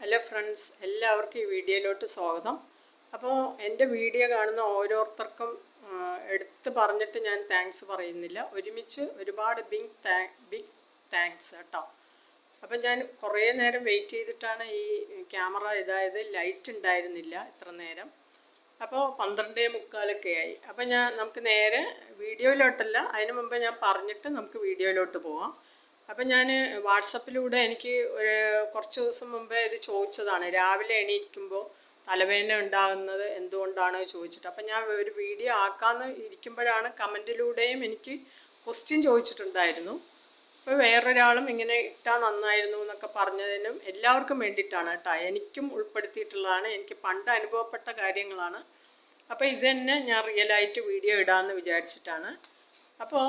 Hello friends എല്ലാവർക്കും ഈ വീഡിയോയിലോട്ട് സ്വാഗതം. അപ്പോൾ എന്റെ വീഡിയോ കാണുന്ന ഓരോരുത്തർക്കും എടുത്തു പറഞ്ഞിട്ട് ഞാൻ താങ്ക്സ് പറയുന്നില്ല. ഒരുമിച്ച് ഒരുപാട് ബിഗ് താ ബിഗ് താങ്ക്സ് കേട്ടോ. അപ്പം ഞാൻ കുറേ നേരം വെയിറ്റ് ചെയ്തിട്ടാണ് ഈ ക്യാമറ ഇതായത്. ലൈറ്റ് ഉണ്ടായിരുന്നില്ല ഇത്ര നേരം. അപ്പോൾ പന്ത്രണ്ടേ മുക്കാലൊക്കെ ആയി. അപ്പം ഞാൻ നമുക്ക് നേരെ വീഡിയോയിലോട്ടല്ല. അതിന് മുമ്പേ ഞാൻ പറഞ്ഞിട്ട് നമുക്ക് വീഡിയോയിലോട്ട് പോവാം. അപ്പം ഞാൻ വാട്സപ്പിലൂടെ എനിക്ക് ഒരു കുറച്ച് ദിവസം മുമ്പേ ഇത് ചോദിച്ചതാണ്. രാവിലെ എണീക്കുമ്പോൾ തലവേദന ഉണ്ടാകുന്നത് എന്തുകൊണ്ടാണ് ചോദിച്ചിട്ട്. അപ്പം ഞാൻ ഒരു വീഡിയോ ആക്കാമെന്ന് ഇരിക്കുമ്പോഴാണ് കമന്റിലൂടെയും എനിക്ക് ക്വസ്റ്റ്യൻ ചോദിച്ചിട്ടുണ്ടായിരുന്നു. അപ്പോൾ വേറൊരാളും ഇങ്ങനെ ഇട്ടാൽ നന്നായിരുന്നു എന്നൊക്കെ പറഞ്ഞതിനും എല്ലാവർക്കും വേണ്ടിയിട്ടാണ് കേട്ടോ. എനിക്കും ഉൾപ്പെടുത്തിയിട്ടുള്ളതാണ്. എനിക്ക് പണ്ട് അനുഭവപ്പെട്ട കാര്യങ്ങളാണ്. അപ്പോൾ ഇതന്നെ തന്നെ ഞാൻ റിയലായിട്ട് വീഡിയോ ഇടാമെന്ന് വിചാരിച്ചിട്ടാണ്. അപ്പോൾ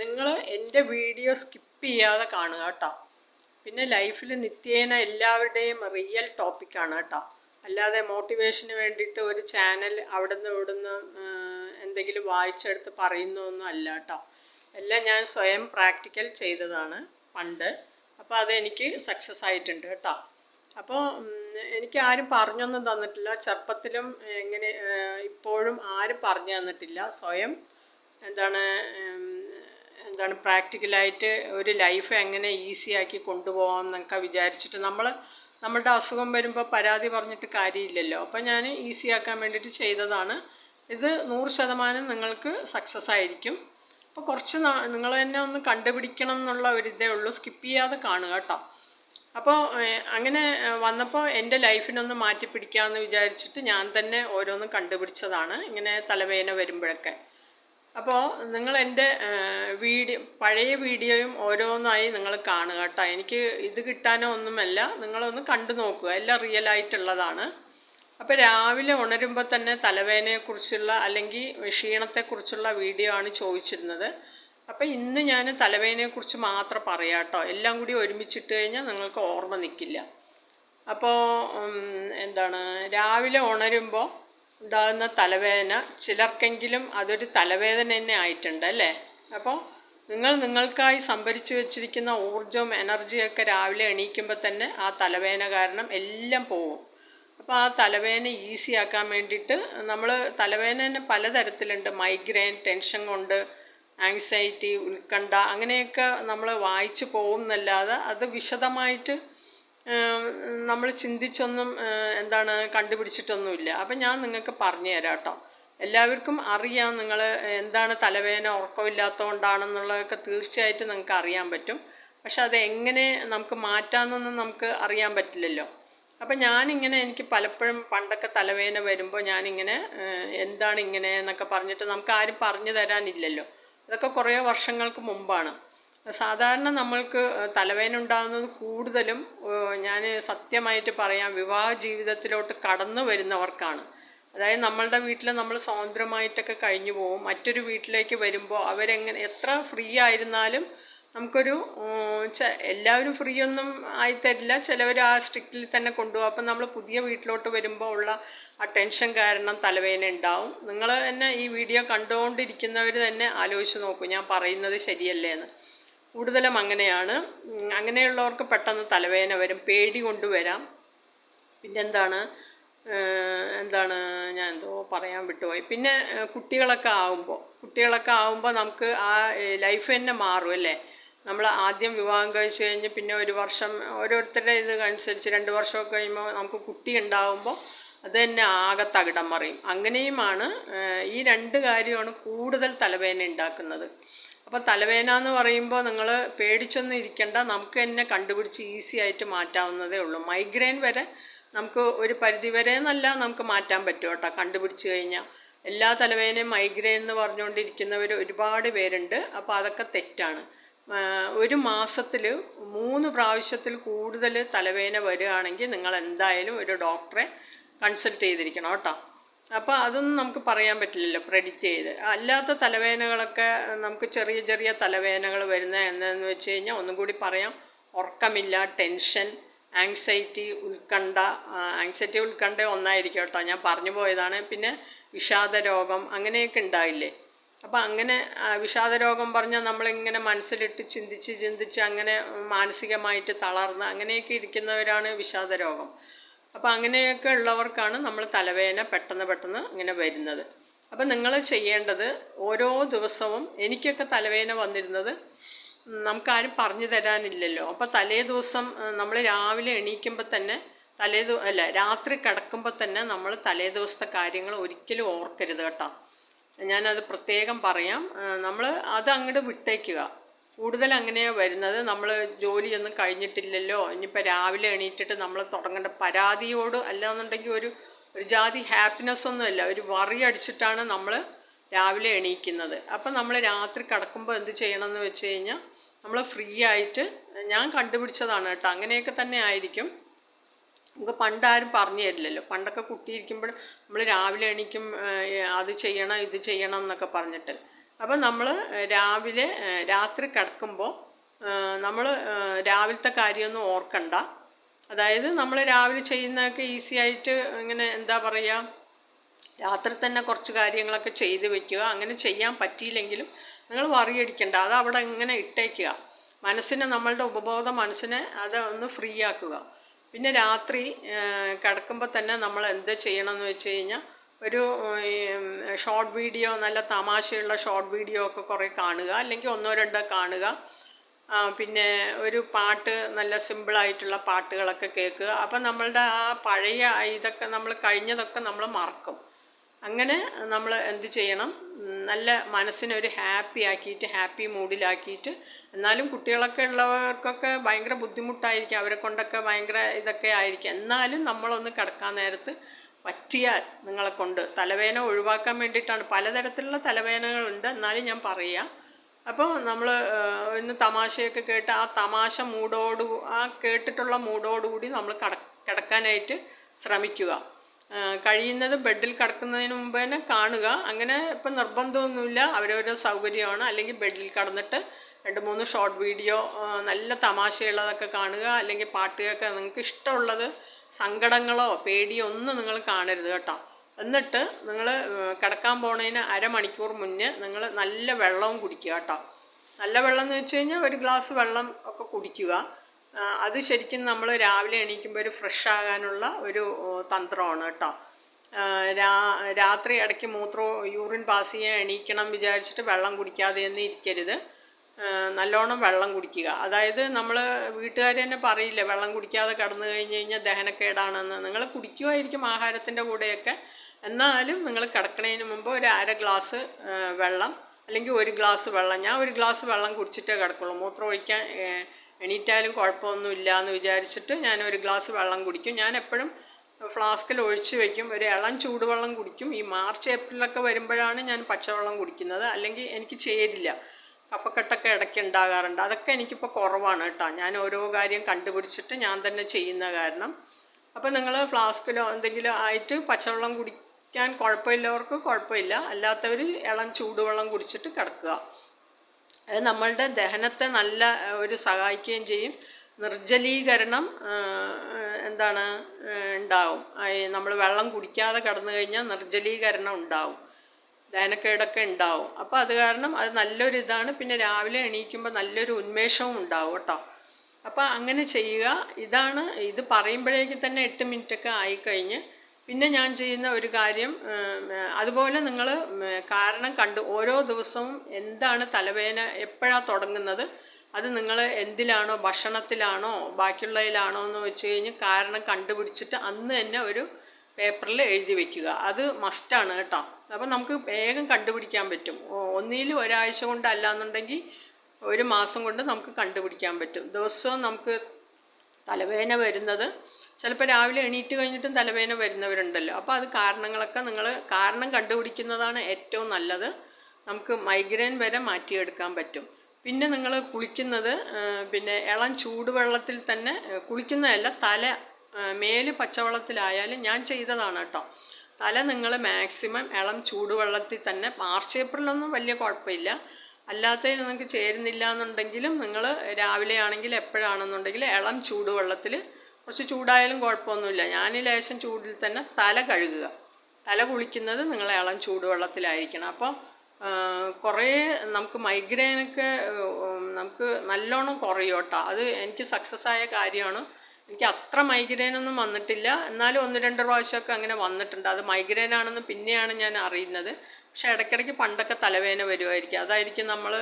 നിങ്ങൾ എന്റെ വീഡിയോ സ്കിപ്പ് ചെയ്യാതെ കാണുക കേട്ടോ. പിന്നെ ലൈഫിൽ നിത്യേന എല്ലാവരുടെയും റിയൽ ടോപ്പിക്കാണ് കേട്ടോ. അല്ലാതെ മോട്ടിവേഷന് വേണ്ടിയിട്ട് ഒരു ചാനൽ അവിടുന്ന് ഇവിടുന്ന് എന്തെങ്കിലും വായിച്ചെടുത്ത് പറയുന്നൊന്നും അല്ല കേട്ടോ. എല്ലാം ഞാൻ സ്വയം പ്രാക്ടിക്കൽ ചെയ്തതാണ് പണ്ട്. അപ്പോൾ അതെനിക്ക് സക്സസ് ആയിട്ടുണ്ട് കേട്ടോ. അപ്പോൾ എനിക്ക് ആരും പറഞ്ഞൊന്നും തന്നിട്ടില്ല. ചെറുപ്പത്തിലും എങ്ങനെ ഇപ്പോഴും ആരും പറഞ്ഞു തന്നിട്ടില്ല. സ്വയം എന്താണ് എന്താണ് പ്രാക്ടിക്കലായിട്ട് ഒരു ലൈഫ് എങ്ങനെ ഈസി ആക്കി കൊണ്ടുപോകാം എന്നൊക്കെ വിചാരിച്ചിട്ട് നമ്മൾ നമ്മളുടെ അസുഖം വരുമ്പോൾ പരാതി പറഞ്ഞിട്ട് കാര്യമില്ലല്ലോ. അപ്പം ഞാൻ ഈസി ആക്കാൻ വേണ്ടിയിട്ട് ചെയ്തതാണ്. ഇത് നൂറ് ശതമാനം നിങ്ങൾക്ക് സക്സസ് ആയിരിക്കും. അപ്പോൾ കുറച്ച് നിങ്ങൾ തന്നെ ഒന്ന് കണ്ടുപിടിക്കണം എന്നുള്ള ഒരു ഇതേ ഉള്ളൂ. സ്കിപ്പ് ചെയ്യാതെ കാണുക കേട്ടോ. അപ്പോൾ അങ്ങനെ വന്നപ്പോൾ എന്റെ ലൈഫിനൊന്ന് മാറ്റി പിടിക്കാമെന്ന് വിചാരിച്ചിട്ട് ഞാൻ തന്നെ ഓരോന്നും കണ്ടുപിടിച്ചതാണ്. ഇങ്ങനെ തലവേദന വരുമ്പോഴൊക്കെ. അപ്പോൾ നിങ്ങൾ എന്റെ വീഡിയോ പഴയ വീഡിയോയും ഓരോന്നായി നിങ്ങൾ കാണുക കേട്ടോ. എനിക്ക് ഇത് കിട്ടാനോ ഒന്നുമല്ല. നിങ്ങളൊന്ന് കണ്ടു നോക്കുക. എല്ലാം റിയൽ ആയിട്ടുള്ളതാണ്. അപ്പോൾ രാവിലെ ഉണരുമ്പോൾ തന്നെ തലവേദനയെക്കുറിച്ചുള്ള അല്ലെങ്കിൽ ക്ഷീണത്തെക്കുറിച്ചുള്ള വീഡിയോ ആണ് ചോദിച്ചിരുന്നത്. അപ്പോൾ ഇന്ന് ഞാൻ തലവേദനയെക്കുറിച്ച് മാത്രം പറയാം കേട്ടോ. എല്ലാം കൂടി ഒരുമിച്ചിട്ട് കഴിഞ്ഞാൽ നിങ്ങൾക്ക് ഓർമ്മ നിൽക്കില്ല അപ്പോൾ എന്താണ്? രാവിലെ ഉണരുമ്പോൾ ഉണ്ടാകുന്ന തലവേദന ചിലർക്കെങ്കിലും അതൊരു തലവേദന തന്നെ ആയിട്ടുണ്ട് അല്ലേ? അപ്പോൾ നിങ്ങൾ നിങ്ങൾക്കായി സംഭരിച്ചു വെച്ചിരിക്കുന്ന ഊർജവും എനർജിയൊക്കെ രാവിലെ എണീക്കുമ്പോൾ തന്നെ ആ തലവേദന കാരണം എല്ലാം പോവും അപ്പോൾ ആ തലവേദന ഈസി ആക്കാൻ വേണ്ടിയിട്ട് നമ്മൾ തലവേദന തന്നെ പലതരത്തിലുണ്ട്. മൈഗ്രെയിൻ ടെൻഷൻ കൊണ്ട് ആങ്സൈറ്റി ഉത്കണ്ഠ അങ്ങനെയൊക്കെ നമ്മൾ വായിച്ചു പോകുന്നല്ലാതെ അത് വിശദമായിട്ട് നമ്മൾ ചിന്തിച്ചൊന്നും എന്താണ് കണ്ടുപിടിച്ചിട്ടൊന്നുമില്ല. അപ്പം ഞാൻ നിങ്ങൾക്ക് പറഞ്ഞു തരാം കേട്ടോ എല്ലാവർക്കും അറിയാം നിങ്ങൾ എന്താണ് തലവേദന ഉറക്കമില്ലാത്തതുകൊണ്ടാണെന്നുള്ളതൊക്കെ തീർച്ചയായിട്ടും നിങ്ങൾക്ക് അറിയാൻ പറ്റും. പക്ഷെ അത് എങ്ങനെ നമുക്ക് മാറ്റാമെന്നൊന്നും നമുക്ക് അറിയാൻ പറ്റില്ലല്ലോ. അപ്പം ഞാനിങ്ങനെ എനിക്ക് പലപ്പോഴും പണ്ടൊക്കെ തലവേദന വരുമ്പോൾ ഞാനിങ്ങനെ എന്താണ് ഇങ്ങനെ എന്നൊക്കെ പറഞ്ഞിട്ട് നമുക്ക് ആരും പറഞ്ഞു തരാനില്ലല്ലോ. അതൊക്കെ കുറേ വർഷങ്ങൾക്ക് മുമ്പാണ്. സാധാരണ നമ്മൾക്ക് തലവേദന ഉണ്ടാകുന്നത് കൂടുതലും ഞാൻ സത്യമായിട്ട് പറയാം വിവാഹ ജീവിതത്തിലോട്ട് കടന്നു വരുന്നവർക്കാണ്. അതായത് നമ്മളുടെ വീട്ടിൽ നമ്മൾ സ്വതന്ത്രമായിട്ടൊക്കെ കഴിഞ്ഞു പോകും. മറ്റൊരു വീട്ടിലേക്ക് വരുമ്പോൾ അവരെങ്ങനെ എത്ര ഫ്രീ ആയിരുന്നാലും നമുക്കൊരു എല്ലാവരും ഫ്രീ ഒന്നും ആയിത്തരില്ല. ചിലവർ ആ സ്ട്രിക്റ്റിൽ തന്നെ കൊണ്ടുപോകും. അപ്പം നമ്മൾ പുതിയ വീട്ടിലോട്ട് വരുമ്പോൾ ഉള്ള ആ ടെൻഷൻ കാരണം തലവേദന ഉണ്ടാവും. നിങ്ങൾ തന്നെ ഈ വീഡിയോ കണ്ടുകൊണ്ടിരിക്കുന്നവർ തന്നെ ആലോചിച്ച് നോക്കൂ. ഞാൻ പറയുന്നത് ശരിയല്ലേ എന്ന് കൂടുതലും അങ്ങനെയാണ്. അങ്ങനെയുള്ളവർക്ക് പെട്ടെന്ന് തലവേദന വരും പേടി കൊണ്ടുവരാം പിന്നെന്താണ് എന്താണ് ഞാൻ എന്തോ പറയാൻ വിട്ടുപോയി. പിന്നെ കുട്ടികളൊക്കെ ആവുമ്പോൾ കുട്ടികളൊക്കെ ആവുമ്പോൾ നമുക്ക് ആ ലൈഫ് തന്നെ മാറും അല്ലേ? നമ്മൾ ആദ്യം വിവാഹം കഴിച്ച് കഴിഞ്ഞ് പിന്നെ ഒരു വർഷം ഓരോരുത്തരുടെ ഇത് അനുസരിച്ച് രണ്ട് വർഷമൊക്കെ കഴിയുമ്പോൾ നമുക്ക് കുട്ടി ഉണ്ടാകുമ്പോൾ അത് തന്നെ ആകെ തകിടം മറിയും. അങ്ങനെയുമാണ് ഈ രണ്ട് കാര്യമാണ് കൂടുതൽ തലവേദന ഉണ്ടാക്കുന്നത്. അപ്പോൾ തലവേദന എന്ന് പറയുമ്പോൾ നിങ്ങൾ പേടിച്ചൊന്നും ഇരിക്കണ്ട. നമുക്ക് തന്നെ കണ്ടുപിടിച്ച് ഈസി ആയിട്ട് മാറ്റാവുന്നതേ ഉള്ളൂ. മൈഗ്രെയിൻ വരെ നമുക്ക് ഒരു പരിധി വരെ എന്നല്ല നമുക്ക് മാറ്റാൻ പറ്റും കേട്ടോ. കണ്ടുപിടിച്ച് കഴിഞ്ഞാൽ എല്ലാ തലവേദനയും മൈഗ്രെയിൻ എന്ന് പറഞ്ഞുകൊണ്ടിരിക്കുന്നവർ ഒരുപാട് പേരുണ്ട്. അപ്പോൾ അതൊക്കെ തെറ്റാണ്. ഒരു മാസത്തിൽ മൂന്ന് പ്രാവശ്യത്തിൽ കൂടുതൽ തലവേദന വരികയാണെങ്കിൽ നിങ്ങൾ എന്തായാലും ഒരു ഡോക്ടറെ കൺസൾട്ട് ചെയ്തിരിക്കണം കേട്ടോ. അപ്പോൾ അതൊന്നും നമുക്ക് പറയാൻ പറ്റില്ലല്ലോ പ്രെഡിക്റ്റ് ചെയ്ത്. അല്ലാത്ത തലവേദനകളൊക്കെ നമുക്ക് ചെറിയ ചെറിയ തലവേദനകൾ വരുന്ന എന്താണെന്ന് വെച്ച് കഴിഞ്ഞാൽ ഒന്നും കൂടി പറയാം. ഉറക്കമില്ല ടെൻഷൻ ആങ്സൈറ്റി ഉത്കണ്ഠ ആങ്സൈറ്റി ഉത്കണ്ഠ ഒന്നായിരിക്കും കേട്ടോ. ഞാൻ പറഞ്ഞു പോയതാണ്. പിന്നെ വിഷാദ രോഗം അങ്ങനെയൊക്കെ ഉണ്ടായില്ലേ അപ്പോൾ അങ്ങനെ വിഷാദ രോഗം പറഞ്ഞാൽ നമ്മളിങ്ങനെ മനസ്സിലിട്ട് ചിന്തിച്ച് ചിന്തിച്ച് അങ്ങനെ മാനസികമായിട്ട് തളർന്ന് അങ്ങനെയൊക്കെ ഇരിക്കുന്നവരാണ് വിഷാദരോഗം അപ്പോൾ അങ്ങനെയൊക്കെ ഉള്ളവർക്കാണ് നമ്മൾ തലവേദന പെട്ടെന്ന് പെട്ടെന്ന് ഇങ്ങനെ വരുന്നത്. അപ്പം നിങ്ങൾ ചെയ്യേണ്ടത് ഓരോ ദിവസവും എനിക്കൊക്കെ തലവേദന വന്നിരുന്നത് നമുക്കാരും പറഞ്ഞു തരാനില്ലല്ലോ. അപ്പോൾ തലേ ദിവസം നമ്മൾ രാവിലെ എണീക്കുമ്പോൾ തന്നെ തലേ അല്ല രാത്രി കിടക്കുമ്പോൾ തന്നെ നമ്മൾ തലേ ദിവസത്തെ കാര്യങ്ങൾ ഒരിക്കലും ഓർക്കരുത് കേട്ടോ. ഞാനത് പ്രത്യേകം പറയാം. നമ്മൾ അത് അങ്ങോട്ട് വിട്ടേക്കുക. കൂടുതൽ അങ്ങനെയാണ് വരുന്നത്. നമ്മൾ ജോലിയൊന്നും കഴിഞ്ഞിട്ടില്ലല്ലോ. ഇനിയിപ്പോൾ രാവിലെ എണീറ്റിട്ട് നമ്മൾ തുടങ്ങേണ്ട പരാതിയോട് അല്ലാന്നുണ്ടെങ്കിൽ ഒരു ഒരു ജാതി ഹാപ്പിനെസ് ഒന്നുമല്ല ഒരു വറി അടിച്ചിട്ടാണ് നമ്മൾ രാവിലെ എണീക്കുന്നത്. അപ്പം നമ്മൾ രാത്രി കിടക്കുമ്പോൾ എന്ത് ചെയ്യണം എന്ന് വെച്ച് കഴിഞ്ഞാൽ നമ്മൾ ഫ്രീ ആയിട്ട് ഞാൻ കണ്ടുപിടിച്ചതാണ് കേട്ടോ. അങ്ങനെയൊക്കെ തന്നെ ആയിരിക്കും. നമുക്ക് പണ്ടാരും പറഞ്ഞു തരില്ലല്ലോ. പണ്ടൊക്കെ കുട്ടിയിരിക്കുമ്പോൾ നമ്മൾ രാവിലെ എണീക്കും അത് ചെയ്യണം ഇത് ചെയ്യണം എന്നൊക്കെ പറഞ്ഞിട്ട്. അപ്പം നമ്മൾ രാവിലെ രാത്രി കിടക്കുമ്പോൾ നമ്മൾ രാവിലത്തെ കാര്യമൊന്നും ഓർക്കണ്ട. അതായത് നമ്മൾ രാവിലെ ചെയ്യുന്നതൊക്കെ ഈസി ആയിട്ട് ഇങ്ങനെ എന്താ പറയുക രാത്രി തന്നെ കുറച്ച് കാര്യങ്ങളൊക്കെ ചെയ്ത് വെക്കുക. അങ്ങനെ ചെയ്യാൻ പറ്റിയില്ലെങ്കിലും നിങ്ങൾ വറിയടിക്കണ്ട. അത് അവിടെ ഇങ്ങനെ ഇട്ടേക്കുക. മനസ്സിനെ നമ്മളുടെ ഉപബോധ മനസ്സിനെ അത് ഒന്ന് ഫ്രീ ആക്കുക. പിന്നെ രാത്രി കിടക്കുമ്പോൾ തന്നെ നമ്മൾ എന്ത് ചെയ്യണമെന്ന് വെച്ച് കഴിഞ്ഞാൽ ഒരു ഷോർട്ട് വീഡിയോ നല്ല തമാശയുള്ള ഷോർട്ട് വീഡിയോ ഒക്കെ കുറേ കാണുക അല്ലെങ്കിൽ ഒന്നോ രണ്ടോ കാണുക. പിന്നെ ഒരു പാട്ട് നല്ല സിമ്പിളായിട്ടുള്ള പാട്ടുകളൊക്കെ കേൾക്കുക. അപ്പം നമ്മളുടെ ആ പഴയ ഇതൊക്കെ നമ്മൾ കഴിഞ്ഞതൊക്കെ നമ്മൾ മറക്കും. അങ്ങനെ നമ്മൾ എന്ത് ചെയ്യണം? നല്ല മനസ്സിനൊരു ഹാപ്പി ആക്കിയിട്ട് ഹാപ്പി മൂഡിലാക്കിയിട്ട് എന്നാലും കുട്ടികളൊക്കെ ഉള്ളവർക്കൊക്കെ ഭയങ്കര ബുദ്ധിമുട്ടായിരിക്കും. അവരെ കൊണ്ടൊക്കെ ഭയങ്കര ഇതൊക്കെ ആയിരിക്കും. എന്നാലും നമ്മളൊന്ന് കിടക്കാൻ നേരത്ത് പറ്റിയാൽ നിങ്ങളെ കൊണ്ട്. തലവേദന ഒഴിവാക്കാൻ വേണ്ടിയിട്ടാണ്. പലതരത്തിലുള്ള തലവേദനകളുണ്ട്. എന്നാലും ഞാൻ പറയാം. അപ്പോൾ നമ്മൾ ഇന്ന് തമാശയൊക്കെ കേട്ട് ആ തമാശ മൂഡോട് ആ കേട്ടിട്ടുള്ള മൂടോടുകൂടി നമ്മൾ കട കിടക്കാനായിട്ട് ശ്രമിക്കുക. കഴിയുന്നതും ബെഡിൽ കിടക്കുന്നതിന് മുമ്പ് തന്നെ കാണുക. അങ്ങനെ ഇപ്പം നിർബന്ധമൊന്നുമില്ല. അവരവരുടെ സൗകര്യമാണ്. അല്ലെങ്കിൽ ബെഡിൽ കിടന്നിട്ട് രണ്ട് മൂന്ന് ഷോർട്ട് വീഡിയോ നല്ല തമാശയുള്ളതൊക്കെ കാണുക. അല്ലെങ്കിൽ പാട്ടുകൾക്ക് നിങ്ങൾക്ക് ഇഷ്ടമുള്ളത് സങ്കടങ്ങളോ പേടിയോ ഒന്നും നിങ്ങൾ കാണരുത് കേട്ടോ. എന്നിട്ട് നിങ്ങൾ കിടക്കാൻ പോണതിന് അരമണിക്കൂർ മുന്നേ നിങ്ങൾ നല്ല വെള്ളവും കുടിക്കുക കേട്ടോ. നല്ല വെള്ളം എന്ന് വെച്ച് കഴിഞ്ഞാൽ ഒരു ഗ്ലാസ് വെള്ളം ഒക്കെ കുടിക്കുക. അത് ശരിക്കും നമ്മൾ രാവിലെ എണീക്കുമ്പോൾ ഒരു ഫ്രഷ് ആകാനുള്ള ഒരു തന്ത്രമാണ് കേട്ടോ. രാ രാത്രി ഇടയ്ക്ക് മൂത്രം യൂറിൻ പാസ് ചെയ്യാൻ എണീക്കണം വിചാരിച്ചിട്ട് വെള്ളം കുടിക്കാതെ ഒന്നും ഇരിക്കരുത്. നല്ലോണം വെള്ളം കുടിക്കുക. അതായത് നമ്മൾ വീട്ടുകാർ തന്നെ പറയില്ല വെള്ളം കുടിക്കാതെ കടന്നു കഴിഞ്ഞ് കഴിഞ്ഞാൽ ദഹനക്കേടാണെന്ന്. നിങ്ങൾ കുടിക്കുമായിരിക്കും ആഹാരത്തിന്റെ കൂടെയൊക്കെ. എന്നാലും നിങ്ങൾ കിടക്കണതിന് മുമ്പ് ഒരു അര ഗ്ലാസ് വെള്ളം അല്ലെങ്കിൽ ഒരു ഗ്ലാസ് വെള്ളം. ഞാൻ ഒരു ഗ്ലാസ് വെള്ളം കുടിച്ചിട്ടേ കിടക്കുള്ളൂ. മൂത്രം ഒഴിക്കാൻ എണീറ്റാലും കുഴപ്പമൊന്നുമില്ല എന്ന് വിചാരിച്ചിട്ട് ഞാൻ ഒരു ഗ്ലാസ് വെള്ളം കുടിക്കും. ഞാൻ എപ്പോഴും ഫ്ലാസ്കിൽ ഒഴിച്ച് വെക്കും. ഒരു ഇളം ചൂടുവെള്ളം കുടിക്കും. ഈ മാർച്ച് ഏപ്രിലൊക്കെ വരുമ്പോഴാണ് ഞാൻ പച്ചവെള്ളം കുടിക്കുന്നത്. അല്ലെങ്കിൽ എനിക്ക് ചേരില്ല. കഫക്കെട്ടൊക്കെ ഇടയ്ക്ക് ഉണ്ടാകാറുണ്ട് അതൊക്കെ എനിക്കിപ്പോൾ കുറവാണ് കേട്ടോ. ഞാൻ ഓരോ കാര്യം കണ്ടുപിടിച്ചിട്ട് ഞാൻ തന്നെ ചെയ്യുന്ന കാരണം. അപ്പോൾ നിങ്ങൾ ഫ്ലാസ്കിലോ എന്തെങ്കിലും ആയിട്ട് പച്ചവെള്ളം കുടിക്കാൻ കുഴപ്പമില്ലവർക്ക് കുഴപ്പമില്ല. അല്ലാത്തവർ ഇളം ചൂടുവെള്ളം കുടിച്ചിട്ട് കിടക്കുക. അത് നമ്മളുടെ ദഹനത്തെ നല്ല ഒരു സഹായിക്കുകയും ചെയ്യും. നിർജലീകരണം എന്താണ് ഉണ്ടാവും. നമ്മൾ വെള്ളം കുടിക്കാതെ കിടന്നു കഴിഞ്ഞാൽ നിർജലീകരണം ഉണ്ടാവും. ദഹനക്കേടൊക്കെ ഉണ്ടാവും. അപ്പോൾ അത് കാരണം അത് നല്ലൊരു ഇതാണ്. പിന്നെ രാവിലെ എണീക്കുമ്പോൾ നല്ലൊരു ഉന്മേഷവും ഉണ്ടാവും കേട്ടോ. അപ്പോൾ അങ്ങനെ ചെയ്യുക. ഇതാണ് ഇത് പറയുമ്പോഴേക്ക് തന്നെ എട്ട് മിനിറ്റൊക്കെ ആയിക്കഴിഞ്ഞ് പിന്നെ ഞാൻ ചെയ്യുന്ന ഒരു കാര്യം അതുപോലെ നിങ്ങൾ കാരണം കണ്ട് ഓരോ ദിവസവും എന്താണ് തലവേദന എപ്പോഴാണ് തുടങ്ങുന്നത്? അത് നിങ്ങൾ എന്തിലാണോ ഭക്ഷണത്തിലാണോ ബാക്കിയുള്ളതിലാണോ എന്ന് വെച്ച് കഴിഞ്ഞ് കാരണം കണ്ടുപിടിച്ചിട്ട് അന്ന് തന്നെ ഒരു പേപ്പറിൽ എഴുതി വയ്ക്കുക അത് മസ്റ്റാണ് കേട്ടോ. അപ്പം നമുക്ക് വേഗം കണ്ടുപിടിക്കാൻ പറ്റും. ഒന്നിൽ ഒരാഴ്ച കൊണ്ട് അല്ലാന്നുണ്ടെങ്കിൽ ഒരു മാസം കൊണ്ട് നമുക്ക് കണ്ടുപിടിക്കാൻ പറ്റും. ദിവസവും നമുക്ക് തലവേദന വരുന്നത് ചിലപ്പോൾ രാവിലെ എണീറ്റ് കഴിഞ്ഞിട്ടും തലവേദന വരുന്നവരുണ്ടല്ലോ. അപ്പോൾ അത് കാരണങ്ങളൊക്കെ നിങ്ങൾ കാരണം കണ്ടുപിടിക്കുന്നതാണ് ഏറ്റവും നല്ലത്. നമുക്ക് മൈഗ്രെയിൻ വരെ മാറ്റിയെടുക്കാൻ പറ്റും. പിന്നെ നിങ്ങൾ കുളിക്കുന്നത് പിന്നെ ഇളം ചൂടുവെള്ളത്തിൽ തന്നെ കുളിക്കുന്നതല്ല തല മേൽ പച്ചവെള്ളത്തിലായാലും ഞാൻ ചെയ്തതാണ് കേട്ടോ. തല നിങ്ങൾ മാക്സിമം ഇളം ചൂടുവെള്ളത്തിൽ തന്നെ മാർച്ച് ഏപ്രിലൊന്നും വലിയ കുഴപ്പമില്ല. അല്ലാത്തതിൽ നിങ്ങൾക്ക് ചേരുന്നില്ല എന്നുണ്ടെങ്കിലും നിങ്ങൾ രാവിലെ ആണെങ്കിൽ എപ്പോഴാണെന്നുണ്ടെങ്കിൽ ഇളം ചൂടുവെള്ളത്തിൽ കുറച്ച് ചൂടായാലും കുഴപ്പമൊന്നുമില്ല. ഞാൻ ലേശം ചൂടിൽ തന്നെ തല കഴുകുക. തല കുളിക്കുന്നത് നിങ്ങൾ ഇളം ചൂടുവെള്ളത്തിലായിരിക്കണം. അപ്പോൾ കുറേ നമുക്ക് മൈഗ്രെയിനൊക്കെ നമുക്ക് നല്ലോണം കുറയും കേട്ടോ. അത് എനിക്ക് സക്സസ് ആയ കാര്യമാണ്. എനിക്ക് അത്ര മൈഗ്രൈനൊന്നും വന്നിട്ടില്ല. എന്നാലും ഒന്ന് രണ്ട് പ്രാവശ്യമൊക്കെ അങ്ങനെ വന്നിട്ടുണ്ട്. അത് മൈഗ്രെയിൻ ആണെന്ന് പിന്നെയാണ് ഞാൻ അറിയുന്നത്. പക്ഷെ ഇടയ്ക്കിടയ്ക്ക് പണ്ടൊക്കെ തലവേദന വരുമായിരിക്കും. അതായിരിക്കും നമ്മൾ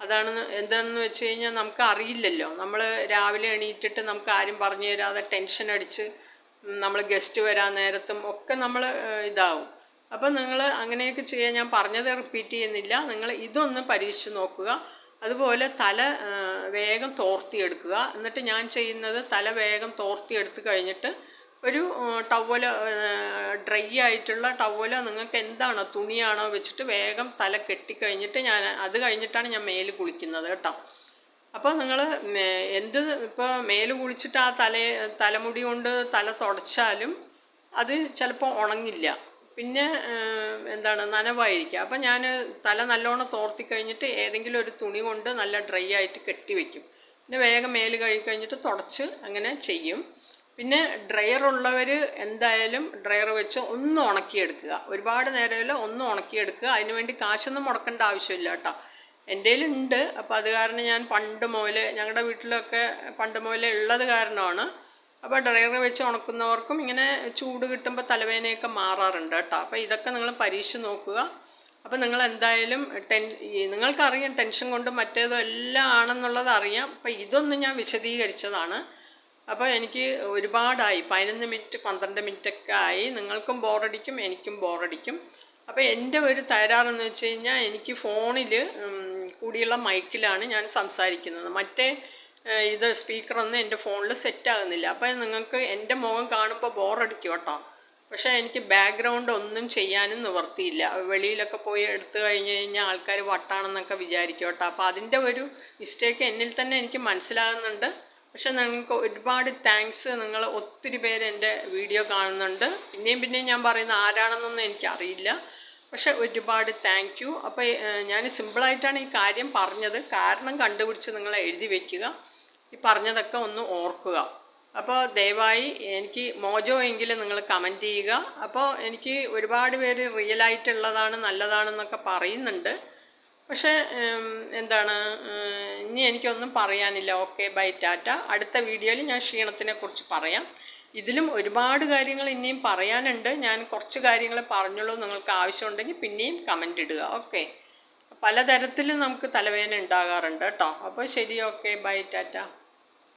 അതാണ് എന്താണെന്ന് വെച്ച് കഴിഞ്ഞാൽ നമുക്ക് അറിയില്ലല്ലോ. നമ്മൾ രാവിലെ എണീറ്റിട്ട് നമുക്ക് ആരും പറഞ്ഞു തരാതെ ടെൻഷൻ അടിച്ച് നമ്മൾ ഗസ്റ്റ് വരാൻ നേരത്തും ഒക്കെ നമ്മൾ ഇതാവും. അപ്പം നിങ്ങൾ അങ്ങനെയൊക്കെ ചെയ്യാൻ ഞാൻ പറഞ്ഞത് റിപ്പീറ്റ് ചെയ്യുന്നില്ല. നിങ്ങൾ ഇതൊന്ന് പരീക്ഷിച്ച് നോക്കുക. അതുപോലെ തല വേഗം തോർത്തിയെടുക്കുക. എന്നിട്ട് ഞാൻ ചെയ്യുന്നത് തല വേഗം തോർത്തിയെടുത്ത് കഴിഞ്ഞിട്ട് ഒരു ടവൽ ഡ്രൈ ആയിട്ടുള്ള ടവലോ നിങ്ങൾക്ക് എന്താണോ തുണിയാണോ വെച്ചിട്ട് വേഗം തല കെട്ടിക്കഴിഞ്ഞിട്ട് ഞാൻ അത് കഴിഞ്ഞിട്ടാണ് ഞാൻ മേൽ കുളിക്കുന്നത് കേട്ടോ. അപ്പോൾ നിങ്ങൾ എന്ത് ഇപ്പോൾ മേൽ കുളിച്ചിട്ട് ആ തല തലമുടി കൊണ്ട് തല തുടച്ചാലും അത് ചിലപ്പോൾ ഉണങ്ങില്ല. പിന്നെ എന്താണ് നനവായിരിക്കുക അപ്പം ഞാൻ തല നല്ലോണം തോർത്തി കഴിഞ്ഞിട്ട് ഏതെങ്കിലും ഒരു തുണി കൊണ്ട് നല്ല ഡ്രൈ ആയിട്ട് കെട്ടി വെക്കും. പിന്നെ വേഗം മേൽ കഴുകി കഴിഞ്ഞിട്ട് തുടച്ച് അങ്ങനെ ചെയ്യും. പിന്നെ ഡ്രയർ ഉള്ളവർ എന്തായാലും ഡ്രയർ വെച്ച് ഒന്ന് ഉണക്കിയെടുക്കുക. ഒരുപാട് നേരമില്ല ഒന്ന് ഉണക്കിയെടുക്കുക. അതിന് വേണ്ടി കാശൊന്നും മുടക്കേണ്ട ആവശ്യമില്ല കേട്ടോ. എന്റെ ഉണ്ട്. അപ്പോൾ അത് കാരണം ഞാൻ പണ്ട് മുതലേ ഞങ്ങളുടെ വീട്ടിലൊക്കെ പണ്ട് മുതലേ ഉള്ളത് കാരണമാണ് അപ്പോൾ ഡ്രയറിൽ വെച്ച് ഉണക്കുന്നവർക്കും ഇങ്ങനെ ചൂട് കിട്ടുമ്പോൾ തലവേദനയൊക്കെ മാറാറുണ്ട് കേട്ടോ. അപ്പോൾ ഇതൊക്കെ നിങ്ങൾ പരീക്ഷിച്ച് നോക്കുക. അപ്പോൾ നിങ്ങൾ എന്തായാലും ടെൻ നിങ്ങൾക്കറിയാം ടെൻഷൻ കൊണ്ട് മറ്റേതും എല്ലാം ആണെന്നുള്ളത് അറിയാം. അപ്പോൾ ഇതൊന്നും ഞാൻ വിശദീകരിച്ചതാണ്. അപ്പോൾ എനിക്ക് ഒരുപാടായി. പതിനൊന്ന് മിനിറ്റ് പന്ത്രണ്ട് മിനിറ്റൊക്കെ ആയി. നിങ്ങൾക്കും ബോറടിക്കും എനിക്കും ബോറടിക്കും. അപ്പോൾ എന്റെ ഒരു തകരാറെന്ന് വെച്ച് കഴിഞ്ഞാൽ എനിക്ക് ഫോണിൽ കൂടിയുള്ള മൈക്കിലാണ് ഞാൻ സംസാരിക്കുന്നത്. മറ്റേ ഇത് സ്പീക്കറൊന്നും എന്റെ ഫോണിൽ സെറ്റ് ആകുന്നില്ല. അപ്പോൾ നിങ്ങൾക്ക് എന്റെ മുഖം കാണുമ്പോൾ ബോറടിക്കും കേട്ടോ. പക്ഷേ എനിക്ക് ബാക്ക്ഗ്രൗണ്ട് ഒന്നും ചെയ്യാനും നിവർത്തിയില്ല. വെളിയിലൊക്കെ പോയി എടുത്തു കഴിഞ്ഞ് കഴിഞ്ഞാൽ ആൾക്കാർ വട്ടാണെന്നൊക്കെ വിചാരിക്കും കേട്ടോ. അപ്പോൾ അതിന്റെ ഒരു മിസ്റ്റേക്ക് എന്നിൽ തന്നെ എനിക്ക് മനസ്സിലാകുന്നുണ്ട്. പക്ഷേ നിങ്ങൾക്ക് ഒരുപാട് താങ്ക്സ് നിങ്ങൾ ഒത്തിരി പേര് എന്റെ വീഡിയോ കാണുന്നുണ്ട്. പിന്നെയും പിന്നെയും ഞാൻ പറയുന്ന ആരാണെന്നൊന്നും എനിക്കറിയില്ല പക്ഷെ ഒരുപാട് താങ്ക് യു അപ്പോൾ ഞാൻ സിമ്പിളായിട്ടാണ് ഈ കാര്യം പറഞ്ഞത്. കാരണം കണ്ടുപിടിച്ച് നിങ്ങൾ എഴുതി വെക്കുക. ഈ പറഞ്ഞതൊക്കെ ഒന്ന് ഓർക്കുക. അപ്പോൾ ദയവായി എനിക്ക് മോജോ എങ്കിലും നിങ്ങൾ കമന്റ് ചെയ്യുക. അപ്പോൾ എനിക്ക് ഒരുപാട് പേര് റിയൽ ആയിട്ടുള്ളതാണ് നല്ലതാണെന്നൊക്കെ പറയുന്നുണ്ട്. പക്ഷേ എന്താണ് ഇനി എനിക്കൊന്നും പറയാനില്ല. Okay bye tata. അടുത്ത വീഡിയോയിൽ ഞാൻ ക്ഷീണത്തിനെ കുറിച്ച് പറയാം. ഇതിലും ഒരുപാട് കാര്യങ്ങൾ ഇനിയും പറയാനുണ്ട്. ഞാൻ കുറച്ച് കാര്യങ്ങൾ പറഞ്ഞുള്ളൂ. നിങ്ങൾക്ക് ആവശ്യമുണ്ടെങ്കിൽ പിന്നെയും കമന്റ് ഇടുക. ഓക്കെ. പലതരത്തിലും നമുക്ക് തലവേദന ഉണ്ടാകാറുണ്ട് കേട്ടോ. അപ്പോൾ ശരി ഓക്കെ ബൈ ടാറ്റ.